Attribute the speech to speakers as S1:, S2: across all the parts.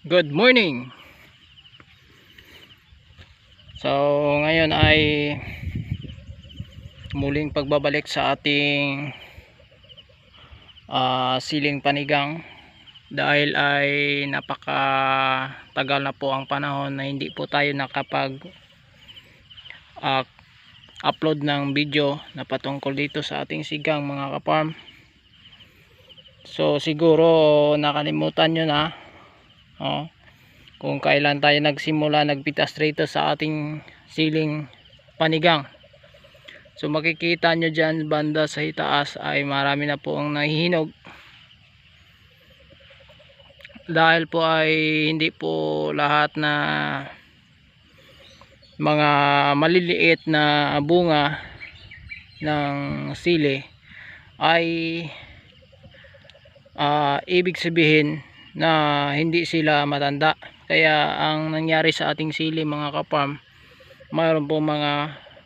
S1: Good morning. So ngayon ay muling pagbabalik sa ating ah, siling panigang dahil ay napaka tagal na po ang panahon na hindi po tayo nakapag ah, upload ng video na patungkol dito sa ating sigang mga kaparm. So siguro nakalimutan nyo na oh, kung kailan tayo nagsimula nagpitas rito sa ating siling panigang. So makikita nyo dyan banda sa itaas ay marami na po ang nahihinog. Dahil po ay hindi po lahat na mga maliliit na bunga ng sili ay ah, ibig sabihin na hindi sila matanda. Kaya ang nangyari sa ating sili mga kaparm mayroon po mga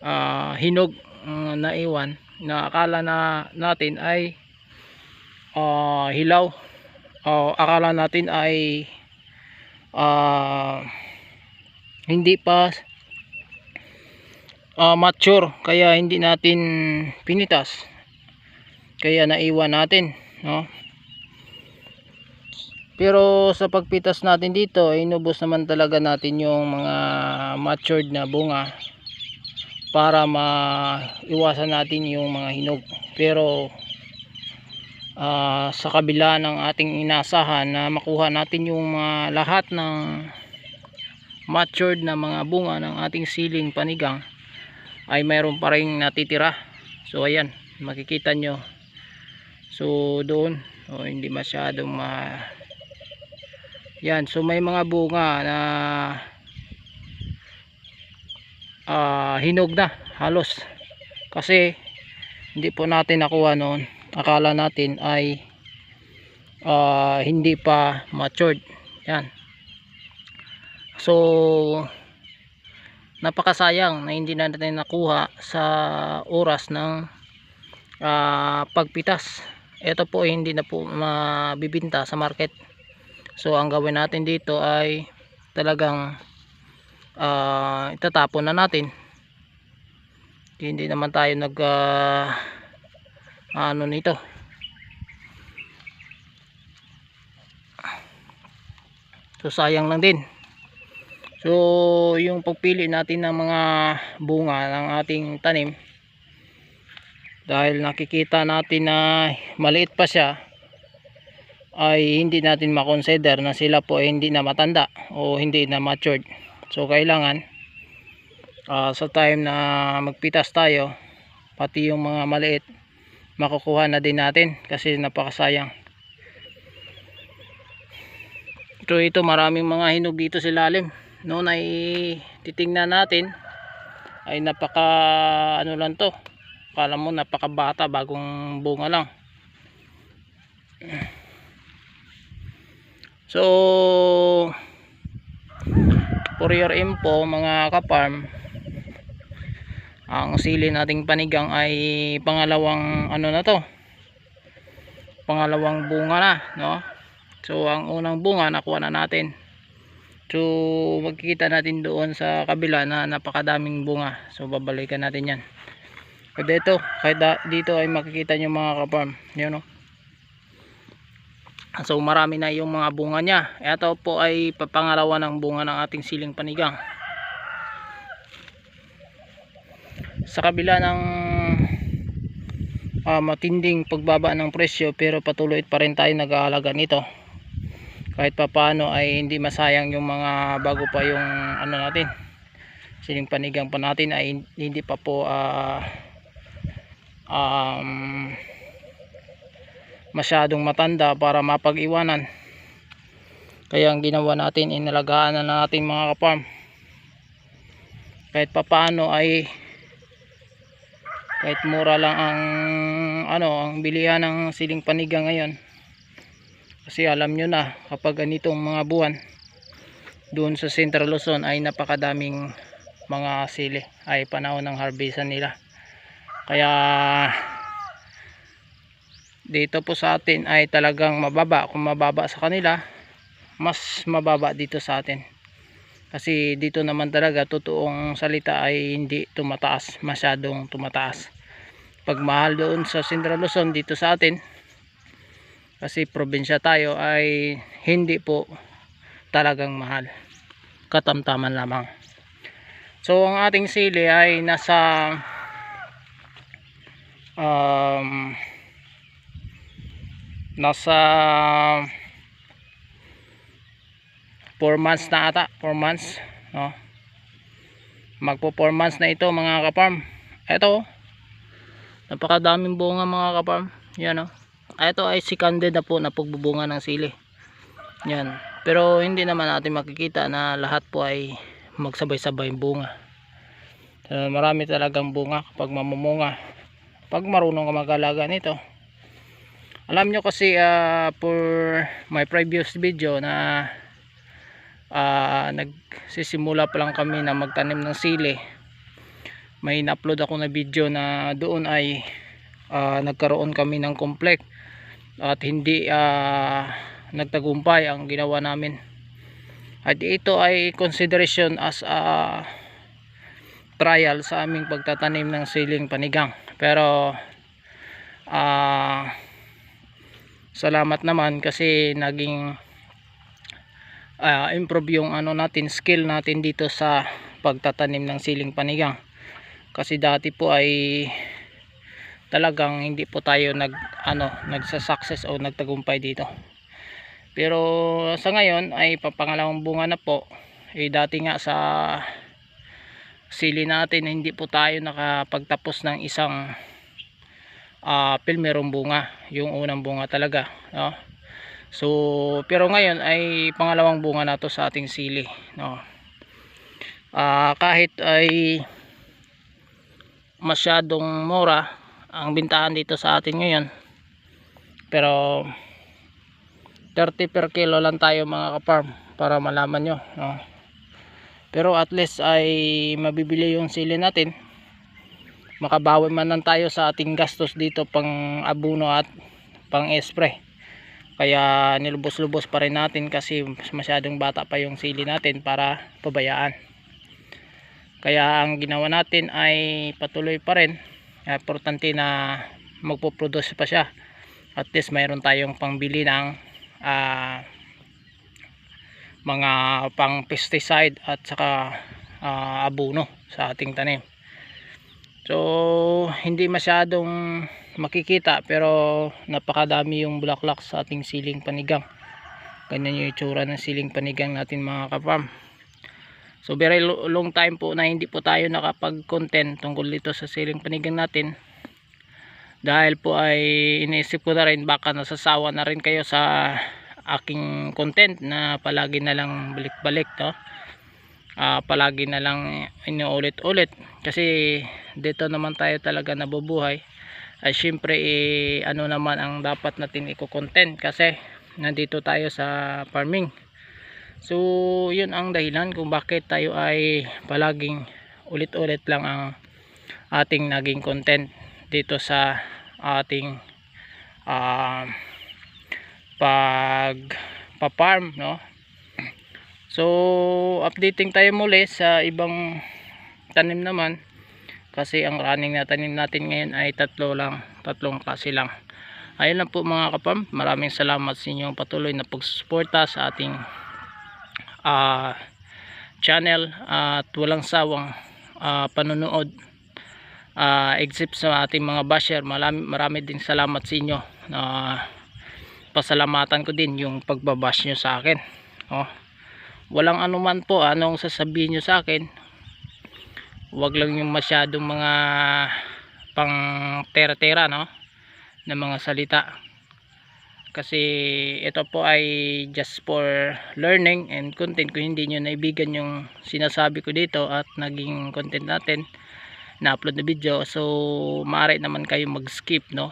S1: ah, hinog ang naiwan na akala na natin ay ah, hilaw. O akala natin ay ah, hindi pa ah, mature. Kaya hindi natin pinitas. Kaya naiwan natin no pero sa pagpitas natin dito, inubos naman talaga natin yung mga matured na bunga para maiwasan natin yung mga hinog. Pero ah, sa kabila ng ating inasahan na makuha natin yung mga lahat ng matured na mga bunga ng ating siling panigang ay mayroon pa rin natitira. So ayan, makikita nyo. So doon, oh, hindi masyadong ma yan, so may mga bunga na ah, hinog na halos. Kasi hindi po natin nakuha noon. Akala natin ay ah, hindi pa matured. Yan. So napakasayang na hindi na natin nakuha sa oras ng ah, pagpitas. Ito po hindi na po mabibinta sa market so ang gawin natin dito ay talagang uh, itatapon na natin. Hindi naman tayo nag uh, ano nito. So sayang lang din. So yung pagpili natin ng mga bunga ng ating tanim dahil nakikita natin na maliit pa siya ay hindi natin makonsider na sila po ay hindi na matanda o hindi na matured. So kailangan uh, sa time na magpitas tayo pati yung mga maliit makukuha na din natin kasi napakasayang. So ito maraming mga hinog dito sa lalim noon ay titingnan natin. Ay napaka ano lang to kala mo napakabata bagong bunga lang So for your info mga kaparm ang sili nating panigang ay pangalawang ano na to? Pangalawang bunga na no? So ang unang bunga nakuha na natin. So magkikita natin doon sa kabila na napakadaming bunga. So babalikan natin yan. So dito kahit dito ay makikita nyo mga kaparm yun no So marami na yung mga bunga niya. Ito po ay papangalawa ng bunga ng ating siling panigang. Sa kabila ng uh, matinding pagbaba ng presyo pero patuloy pa rin tayo nag-aalaga nito. Kahit papaano ay hindi masayang yung mga bago pa yung ano natin. Siling panigang pa natin ay hindi pa po uh, um, masyadong matanda para mapag-iwanan. Kaya ang ginawa natin inalagaan na natin mga kaparm kahit papaano ay kahit mura lang ang ano ang bilihan ng siling panigang ngayon. Kasi alam nyo na kapag ganitong mga buwan doon sa Central Luzon ay napakadaming mga sili ay panahon ng harvestan nila. Kaya dito po sa atin ay talagang mababa. Kung mababa sa kanila mas mababa dito sa atin. Kasi dito naman talaga totoong salita ay hindi tumataas masyadong tumataas. Pag mahal doon sa Central Luzon dito sa atin kasi probinsya tayo ay hindi po talagang mahal. Katamtaman lamang. So ang ating sili ay nasa um, nasa 4 months na ata 4 months no? magpo 4 months na ito mga kaparm ito napakadaming bunga mga kaparm yan o ito ay sikanded na po na pagbubunga ng sili. Yan. Pero hindi naman natin makikita na lahat po ay magsabay-sabay bunga. So, marami talagang bunga kapag mamumunga. Pag marunong ka mag-alaga nito alam nyo kasi uh, for my previous video na uh, nagsisimula pa lang kami na magtanim ng sili may na-upload ako na video na doon ay uh, nagkaroon kami ng complex at hindi uh, nagtagumpay ang ginawa namin. At ito ay consideration as a trial sa aming pagtatanim ng siling panigang. Pero ah uh, salamat naman kasi naging uh, improve yung ano natin skill natin dito sa pagtatanim ng siling panigang. Kasi dati po ay talagang hindi po tayo nag ano nagsa-success o nagtagumpay dito. Pero sa ngayon ay papangalawang bunga na po. Eh dati nga sa sili natin hindi po tayo nakapagtapos ng isang uh, pilmerong bunga yung unang bunga talaga no? so pero ngayon ay pangalawang bunga na to sa ating sili no? uh, kahit ay masyadong mura ang bintahan dito sa atin ngayon pero 30 per kilo lang tayo mga kaparm para malaman nyo no? pero at least ay mabibili yung sili natin makabawi man lang tayo sa ating gastos dito pang abuno at pang spray kaya nilubos-lubos pa rin natin kasi masyadong bata pa yung sili natin para pabayaan. Kaya ang ginawa natin ay patuloy pa rin. Importante na magpo-produce pa siya. At least mayroon tayong pangbili ng uh, mga pang pesticide at saka uh, abono sa ating tanim so hindi masyadong makikita pero napakadami yung bulaklak sa ating siling panigang. Ganyan yung itsura ng siling panigang natin mga kaparm so very long time po na hindi po tayo nakapag content tungkol dito sa siling panigang natin. Dahil po ay iniisip ko na rin baka nasasawa na rin kayo sa aking content na palagi na lang balik-balik no? uh, palagi na lang inuulit-ulit. Kasi dito naman tayo talaga nabubuhay. Ay syempre eh, ano naman ang dapat natin i-content kasi nandito tayo sa farming. So yun ang dahilan kung bakit tayo ay palaging ulit-ulit lang ang ating naging content dito sa ating uh, pag pa-farm no? So, updating tayo muli sa ibang tanim naman. Kasi ang running na tanim natin ngayon ay tatlo lang, tatlong klase lang. Ayun lang po mga kapam. Maraming salamat sa inyong patuloy na pagsuporta sa ating uh, channel at walang sawang uh, panonood. Uh, except sa ating mga basher, marami, marami din salamat sa inyo. Uh, pasalamatan ko din yung pagbabash nyo sa akin. Oh walang anuman po anong sasabihin nyo sa akin wag lang yung masyadong mga pang tera tera no? Na mga salita. Kasi ito po ay just for learning and content. Kung hindi nyo naibigan yung sinasabi ko dito at naging content natin na upload na video so maaari naman kayo mag skip no?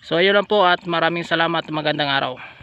S1: So ayun lang po at maraming salamat. Magandang araw